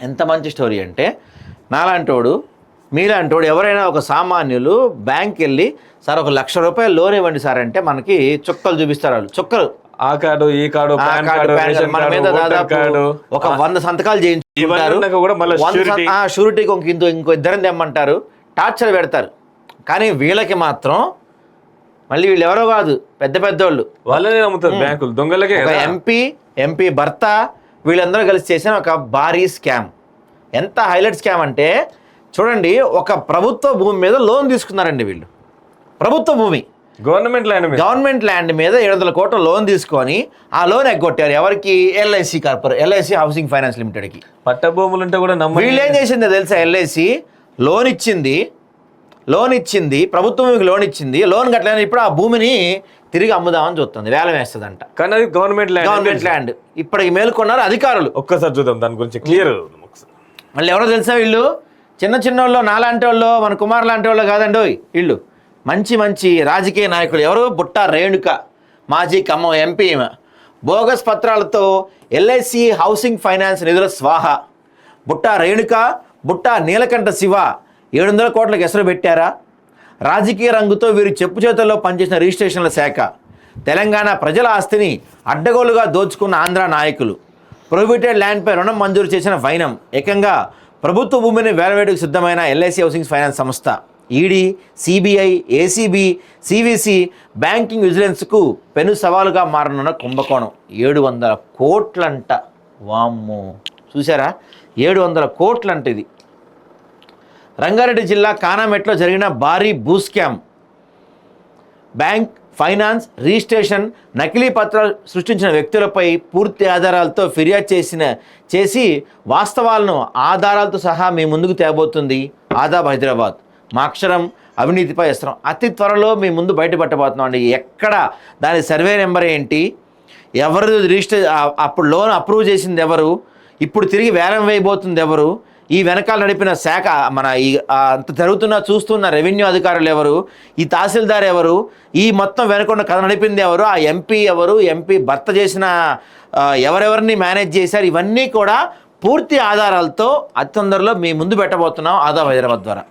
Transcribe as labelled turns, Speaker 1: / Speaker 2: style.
Speaker 1: ఎంత మంచి స్టోరీ అంటే నాలాంటోడు మీలాంటోడు ఎవరైనా ఒక సామాన్యులు బ్యాంక్ వెళ్ళి సార్ ఒక లక్ష రూపాయలు లోన్ ఇవ్వండి సార్ అంటే మనకి చుక్కలు చూపిస్తారు వాళ్ళు. చుక్కలు.
Speaker 2: ఆ కార్డు ఈ కార్డు
Speaker 1: మన మీద దాదాపు ఒక వంద సంతకాలు చేయించుకుంటారు. షూరిటీకి ఇంకో ఇంకో ఇంకో ఇద్దరిని తెమ్మంటారు. టార్చర్ పెడతారు. కానీ వీళ్ళకి మాత్రం మళ్ళీ వీళ్ళు ఎవరో కాదు పెద్ద పెద్దోళ్ళు.
Speaker 2: వాళ్ళనే నమ్ముతారు బ్యాంకులు దొంగలకే
Speaker 1: ఎంపీ ఎంపీ భర్త వీళ్ళందరూ కలిసి చేసిన ఒక భారీ స్కామ్. ఎంత హైలైట్ స్కామ్ అంటే చూడండి ఒక ప్రభుత్వ భూమి మీద లోన్ తీసుకున్నారండి వీళ్ళు. ప్రభుత్వ భూమి.
Speaker 2: గవర్నమెంట్ ల్యాండ్ మీద.
Speaker 1: గవర్నమెంట్ ల్యాండ్ మీద ఏడు వందల కోట్ల లోన్ తీసుకొని ఆ లోన్ ఎగ్గొట్టారు. ఎవరికి? LIC corporate LIC housing finance లిమిటెడ్కి.
Speaker 2: పట్ట భూములు ఉంటే కూడా నమ్మ
Speaker 1: వీళ్ళు ఏం చేసిందో తెలుసా? ఎల్ఐసి లోన్ ఇచ్చింది లోన్ ఇచ్చింది ప్రభుత్వం మీకు లోన్ ఇచ్చింది లోన్ కట్టలేని ఇప్పుడు ఆ భూమిని తిరిగి అమ్ముదామని చూస్తుంది వేలం వేస్తుందంట.
Speaker 2: కానీ అది గవర్నమెంట్ ల్యాండ్
Speaker 1: గవర్నమెంట్ ల్యాండ్ ఇప్పటికి మేల్కొన్నారు అధికారులు.
Speaker 2: ఒక్కసారి చూద్దాం దాని గురించి క్లియర్
Speaker 1: మళ్ళీ ఎవరో తెలుసా వీళ్ళు? చిన్న చిన్న వాళ్ళు నాలాంటి వాళ్ళు మన కుమార్ లాంటి వాళ్ళు కాదండి వీళ్ళు. మంచి మంచి రాజకీయ నాయకులు ఎవరు? బుట్ట రేణుక మాజీ ఖమ్మం ఎంపీ. బోగస్ పత్రాలతో ఎల్ఐసి హౌసింగ్ ఫైనాన్స్ నిధుల స్వాహ. బుట్ట రేణుక బుట్ట నీలకంఠ శివ. ఏడు వందల కోట్లకు ఎసరు పెట్టారా? రాజకీయ రంగుతో వీరు చెప్పు చేతుల్లో పనిచేసిన రిజిస్ట్రేషన్ల శాఖ తెలంగాణ ప్రజల ఆస్తిని అడ్డగోలుగా దోచుకున్న ఆంధ్ర నాయకులు. ప్రొహిబిటెడ్ ల్యాండ్పై రుణం మంజూరు చేసిన వైనం ఏకంగా ప్రభుత్వ భూమిని వేలవేటుకు సిద్ధమైన ఎల్ఐసి హౌసింగ్ ఫైనాన్స్ సంస్థ ED CBI ACB CVC banking విజిలెన్స్కు పెను సవాలుగా మారనున్న కుంభకోణం. ఏడు వందల కోట్లంట. వామ్మో. చూసారా ఏడు వందల కోట్లంట ఇది. రంగారెడ్డి జిల్లా కానామెట్లో జరిగిన భారీ భూ స్కామ్ బ్యాంక్ ఫైనాన్స్ రిజిస్ట్రేషన్ నకిలీ పత్రాలు సృష్టించిన వ్యక్తులపై పూర్తి ఆధారాలతో ఫిర్యాదు చేసిన చేసి వాస్తవాలను ఆధారాలతో సహా మీ ముందుకు తేబోతుంది ఆదాబ్ హైదరాబాద్. మా అక్షరం అవినీతిపై అస్త్రం. అతి త్వరలో మీ ముందు బయటపట్టబోతున్నాం అండి ఎక్కడ? దాని సర్వే నెంబర్ ఏంటి? ఎవరు రిజిస్టర్ అప్పుడు లోన్ అప్రూవ్ చేసింది ఎవరు? ఇప్పుడు తిరిగి వేలం వేయబోతుంది ఎవరు? ఈ వెనకాల నడిపిన శాఖ మన ఈ అంత జరుగుతున్న చూస్తున్న రెవెన్యూ అధికారులు ఎవరు ఈ తహసీల్దార్ ఎవరు ఈ మొత్తం వెనకున్న కథ నడిపింది ఎవరు ఆ ఎంపీ ఎవరు ఎంపీ భర్త చేసిన ఎవరెవరిని మేనేజ్ చేశారు ఇవన్నీ కూడా పూర్తి ఆధారాలతో అతి తొందరలో మీ ముందు పెట్టబోతున్నాం ఆదాబ్ హైదరాబాద్ ద్వారా.